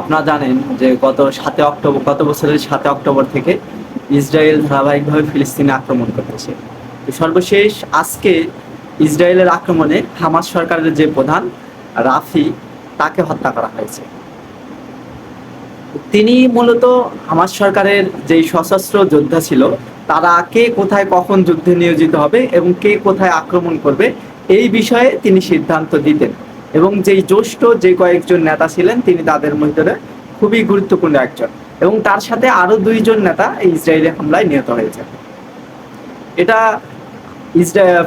আপনারা জানেন যে গত সাতে অক্টোবর, গত বছরের সাতে অক্টোবর থেকে ইসরায়েল ধারাবাহিকভাবে ফিলিস্তিনে আক্রমণ করতেছে। সর্বশেষ আজকে ইসরায়েলের আক্রমণে হামাস সরকারের যে প্রধান রাফি, তাকে হত্যা করা হয়েছে। তিনি মূলত হামাস সরকারের যেই সশস্ত্র যোদ্ধা ছিল, তারা কে কোথায় কখন যুদ্ধে নিয়োজিত হবে এবং কে কোথায় আক্রমণ করবে, এই বিষয়ে তিনি সিদ্ধান্ত দিতেন। এবং যেই জ্যেষ্ঠ যে কয়েকজন নেতা ছিলেন, তিনি তাদের মধ্যে খুবই গুরুত্বপূর্ণ একজন এবং তার সাথে আরও দুইজন নেতা এই হামলায় নিহত হয়েছে। এটা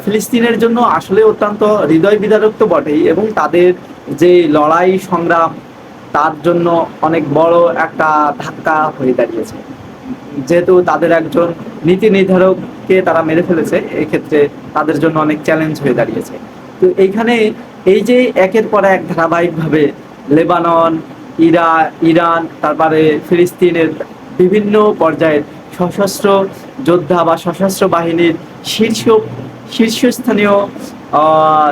ফিলিস্তিনের জন্য আসলে অত্যন্ত হৃদয় বিদারক তো বটেই এবং তাদের যে লড়াই সংগ্রাম, তার জন্য অনেক বড় একটা ধাক্কা হয়ে দাঁড়িয়েছে। যেহেতু তাদের একজন নীতি নির্ধারককে তারা মেরে ফেলেছে, এক্ষেত্রে তাদের জন্য অনেক চ্যালেঞ্জ হয়ে দাঁড়িয়েছে। তো এইখানে এই যে একের পর এক ধারাবাহিকভাবে লেবানন, ইরা, ইরান, তারপরে ফিলিস্তিনের বিভিন্ন পর্যায়ের সশস্ত্র যোদ্ধা বা সশস্ত্র বাহিনীর শীর্ষ, শীর্ষস্থানীয়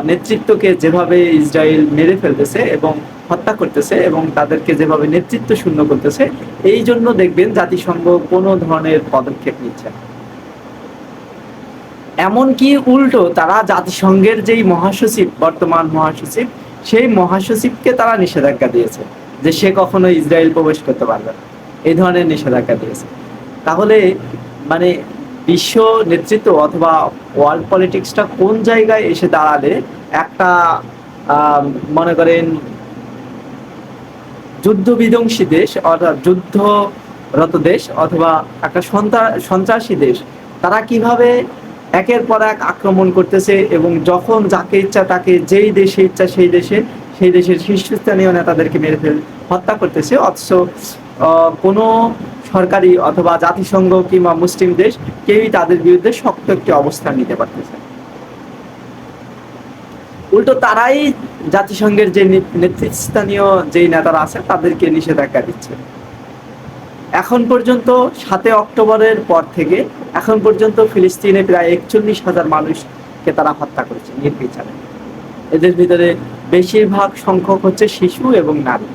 নেতৃত্বকে যেভাবে ইসরায়েল মেরে ফেলতেছে এবং হত্যা করতেছে এবং তাদেরকে যেভাবে নেতৃত্ব শূন্য করতেছে, এই জন্য দেখবেন জাতিসংঘ কোনো ধরনের পদক্ষেপ নিচ্ছে না। এমনকি উল্টো তারা জাতিসংঘের যেই মহাসচিব, বর্তমান মহাসচিব, সেই মহাসচিবকে তারা নিষেধাজ্ঞা দিয়েছে যে সে কখনো ইসরায়েল প্রবেশ করতে পারবে না। এই ধরনের নিষেধাজ্ঞা দিয়েছে। তাহলে মানে বিশ্ব নেতৃত্ব অথবা ওয়ার্ল্ড পলিটিক্সটা কোন জায়গায় এসে দাঁড়ালে একটা মনে করেন যুদ্ধ বিধ্বংসী দেশ অর্থাৎ যুদ্ধরত দেশ অথবা একটা সন্ত্রা- সন্ত্রাসী দেশ, তারা কীভাবে একের পর এক আক্রমণ করতেছে এবং যখন যাকে ইচ্ছা তাকে যেই দেশে ইচ্ছা সেই দেশে, সেই দেশের শীর্ষস্থানীয় নেতাদেরকে মেরে ফেল, হত্যা করতেছে। অথচ কোনো সরকারি অথবা জাতিসংঘ কিংবা মুসলিম দেশ কেউই তাদের বিরুদ্ধে শক্ত একটি অবস্থান নিতে পারতেছে উল্টো তারাই জাতিসংঘের যে নেতৃস্থানীয় যেই নেতারা আছে তাদেরকে নিষেধাজ্ঞা দিচ্ছে। এখন পর্যন্ত সাতে অক্টোবরের পর থেকে এখন পর্যন্ত ফিলিস্তিনে প্রায় একচল্লিশ হাজার মানুষকে তারা হত্যা করেছে নির্বিচারে। এদের ভিতরে বেশিরভাগ সংখ্যক হচ্ছে শিশু এবং নারী।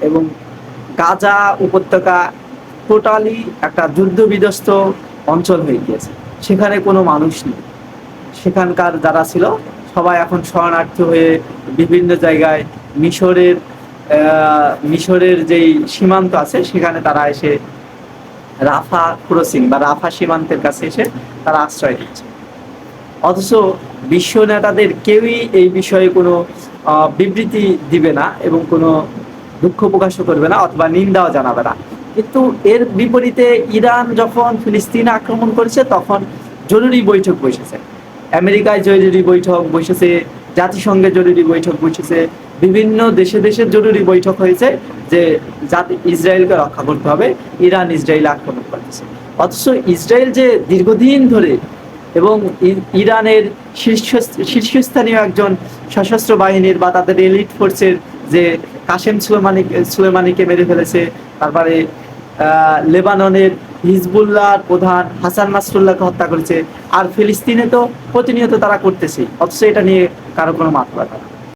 এবং গাজা উপত্যকা টোটালি একটা যুদ্ধ বিধ্বস্ত অঞ্চল হয়ে গিয়েছে। সেখানে কোনো মানুষ নেই। সেখানকার যারা ছিল, সবাই এখন শরণার্থী হয়ে বিভিন্ন জায়গায় মিশরের মিশরের যেই সীমান্ত আছে, সেখানে তারা এসে রাফা ক্রসিং বা রাফা সীমান্তের কাছে এসে তারা আশ্রয় দিচ্ছে অথচ বিশ্ব নেতাদের কেউই এই বিষয়ে কোনো বিবৃতি দিবে না এবং কোনো দুঃখ প্রকাশও করবে না অথবা নিন্দাও জানাবে না। কিন্তু এর বিপরীতে ইরান যখন ফিলিস্তিনে আক্রমণ করেছে, তখন জরুরি বৈঠক বসেছে। আমেরিকায় জরুরি বৈঠক বসেছে, জাতিসংঘে জরুরি বৈঠক বসেছে বিভিন্ন দেশে দেশে জরুরি বৈঠক হয়েছে যে জাতি ইসরায়েলকে রক্ষা করতে হবে, ইরান ইসরায়েল আক্রমণ করতেছে অথচ ইসরায়েল যে দীর্ঘদিন ধরে এবং ইরানের শীর্ষ, শীর্ষস্থানীয় একজন সশস্ত্র বাহিনীর বা তাদের এলিট ফোর্সের যে কাশেম সুলেমানি সুলেমানিকে মেরে ফেলেছে, তারপরে লেবাননের হিজবুল্লাহ প্রধান হাসান নাসরুল্লাহকে হত্যা করেছে, আর ফিলিস্তিনে তো প্রতিনিয়ত তারা করতেছে অথচ এটা নিয়ে কারও কোনো মাথা ব্যথা।